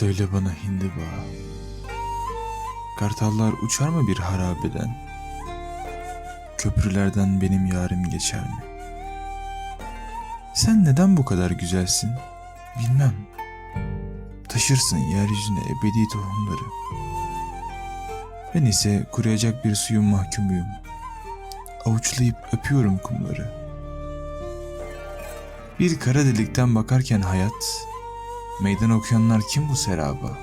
Söyle bana hindiba. Kartallar uçar mı bir harabeden? Köprülerden benim yarim geçer mi? Sen neden bu kadar güzelsin? Bilmem. Taşırsın yeryüzüne ebedi tohumları. Ben ise kuruyacak bir suyun mahkumuyum. Avuçlayıp öpüyorum kumları. Bir kara delikten bakarken hayat, meydan okuyanlar kim bu seraba?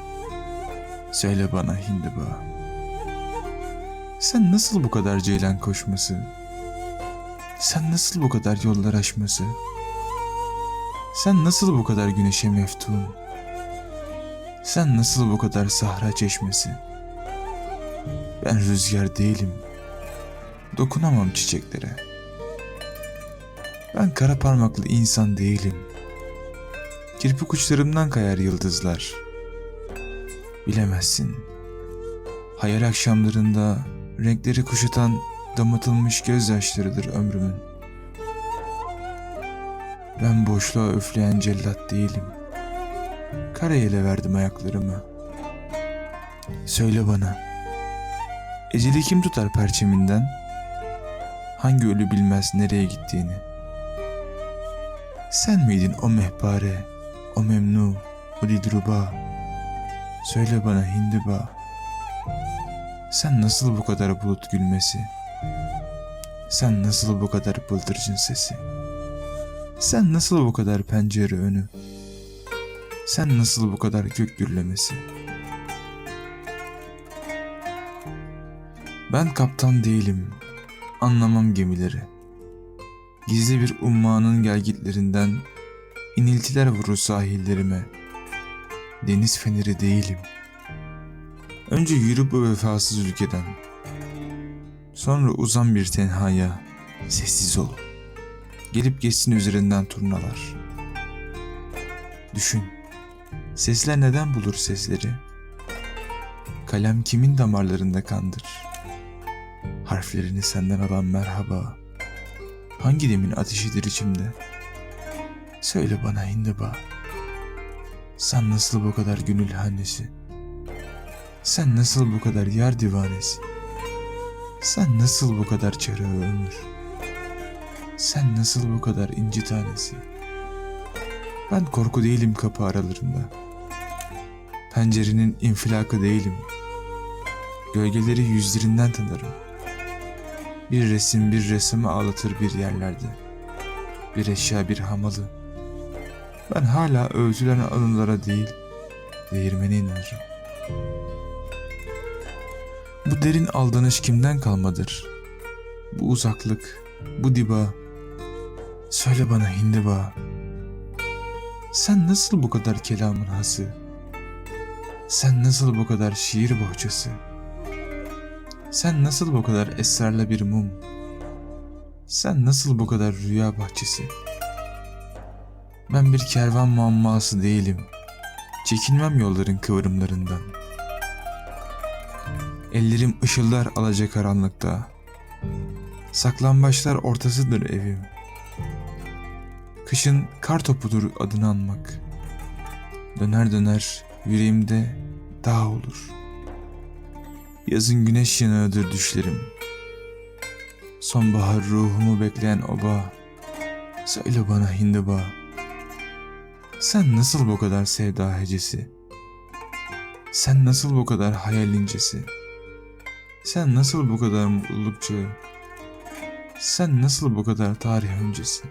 Söyle bana hindiba. Sen nasıl bu kadar ceylan koşması? Sen nasıl bu kadar yollar aşması? Sen nasıl bu kadar güneşe meftun? Sen nasıl bu kadar sahra çeşmesi? Ben rüzgar değilim. Dokunamam çiçeklere. Ben kara parmaklı insan değilim. Kirpik uçlarımdan kayar yıldızlar. Bilemezsin. Hayal akşamlarında renkleri kuşatan damatılmış gözyaşlarıdır ömrümün. Ben boşluğa üfleyen cellat değilim. Karayele verdim ayaklarımı. Söyle bana. Eceli kim tutar perçeminden? Hangi ölü bilmez nereye gittiğini? Sen miydin o mehpare, o memnu, o didruba? Söyle bana hindiba. Sen nasıl bu kadar bulut gülmesi? Sen nasıl bu kadar bıldırcın sesi? Sen nasıl bu kadar pencere önü? Sen nasıl bu kadar gök gürlemesi? Ben kaptan değilim. Anlamam gemileri. Gizli bir ummanın gelgitlerinden iniltiler vurur sahillerime. Deniz feneri değilim. Önce yürü bu vefasız ülkeden. Sonra uzan bir tenhaya. Sessiz ol. Gelip geçsin üzerinden turnalar. Düşün. Sesler neden bulur sesleri? Kalem kimin damarlarında kandır? Harflerini senden alan merhaba. Hangi demin ateşidir içimde? Söyle bana hindiba. Sen nasıl bu kadar gönül hanesi? Sen nasıl bu kadar yar divanesi? Sen nasıl bu kadar çarığı ömür? Sen nasıl bu kadar inci tanesi? Ben korku değilim kapı aralarında. Pencerenin infilakı değilim. Gölgeleri yüzlerinden tanırım. Bir resim bir resmi ağlatır bir yerlerde. Bir eşya bir hamalı. Ben hala öğütülen anılara değil, değirmene inanırım. Bu derin aldanış kimden kalmadır? Bu uzaklık, bu diba. Söyle bana hindiba. Sen nasıl bu kadar kelamın hası? Sen nasıl bu kadar şiir bohçası? Sen nasıl bu kadar esrarla bir mum? Sen nasıl bu kadar rüya bahçesi? Ben bir kervan muamması değilim. Çekinmem yolların kıvrımlarından. Ellerim ışıldar alacakaranlıkta. Saklambaçlar ortasıdır evim. Kışın kar topudur adını anmak. Döner döner yüreğimde dağ olur. Yazın güneş yanığıdır düşlerim. Sonbahar ruhumu bekleyen oba. Söyle bana hindiba. Sen nasıl bu kadar sevda hecesi? Sen nasıl bu kadar hayal incesi? Sen nasıl bu kadar mutlulukçu? Sen nasıl bu kadar tarih öncesi?